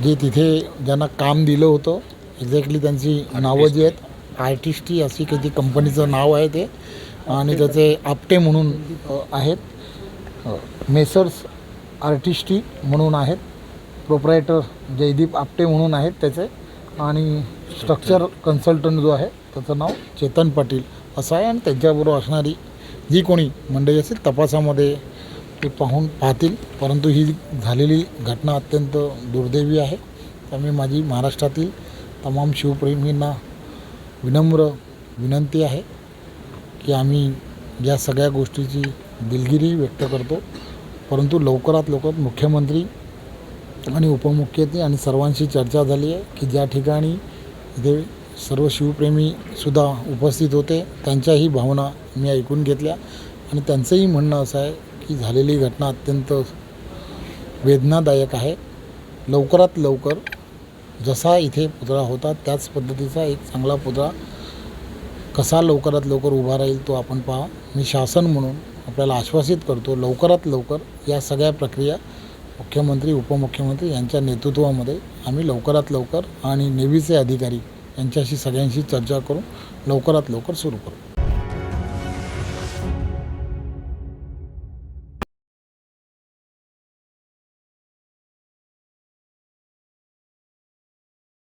जे तिथे ज्यांना काम दिलं होतं एक्झॅक्टली त्यांची नावं जी आहेत आर्टिस्टी अशी काही कंपनीचं नाव आहे ते. आणि त्याचे आपटे म्हणून आहेत. मेसर्स आर्टिस्टी म्हणून आहेत. प्रोप्रायटर जयदीप आपटे म्हणून आहेत त्याचे. आणि स्ट्रक्चर कन्सल्टंट जो आहे त्याचं नाव चेतन पाटील असं आहे. आणि त्यांच्याबरोबर असणारी जी कोणी मंडळी असेल तपासामध्ये ते पाहून पाहतील. परंतु ही झालेली घटना अत्यंत दुर्दैवी आहे. त्यामुळे माझी महाराष्ट्रातील तमाम शिवप्रेमींना विनम्र विनंती आहे की आम्ही या सगळ्या गोष्टीची दिलगिरी व्यक्त करतो. परंतु लवकरात लवकर मुख्यमंत्री आणि उपमुख्यमंत्री आणि सर्वांशी चर्चा झाली आहे की ज्या ठिकाणी इथे सर्व शिवप्रेमीसुद्धा उपस्थित होते त्यांच्याही भावना मी ऐकून घेतल्या. आणि त्यांचंही म्हणणं असं आहे की झालेली घटना अत्यंत वेदनादायक आहे. लवकरात लवकर जसा इथे पुतळा होता त्याच पद्धतीचा एक चांगला पुतळा कसा लवकरात लवकर उभा राहील तो आपण पहा. मी शासन म्हणून आपल्याला आश्वासित करतो लवकरात लवकर या सगळ्या प्रक्रिया मुख्यमंत्री उपमुख्यमंत्री यांच्या नेतृत्वामध्ये आम्ही लवकरात लवकर आणि नेव्हीचे अधिकारी यांच्याशी सगळ्यांशी चर्चा करून लवकरात लवकर सुरू करू.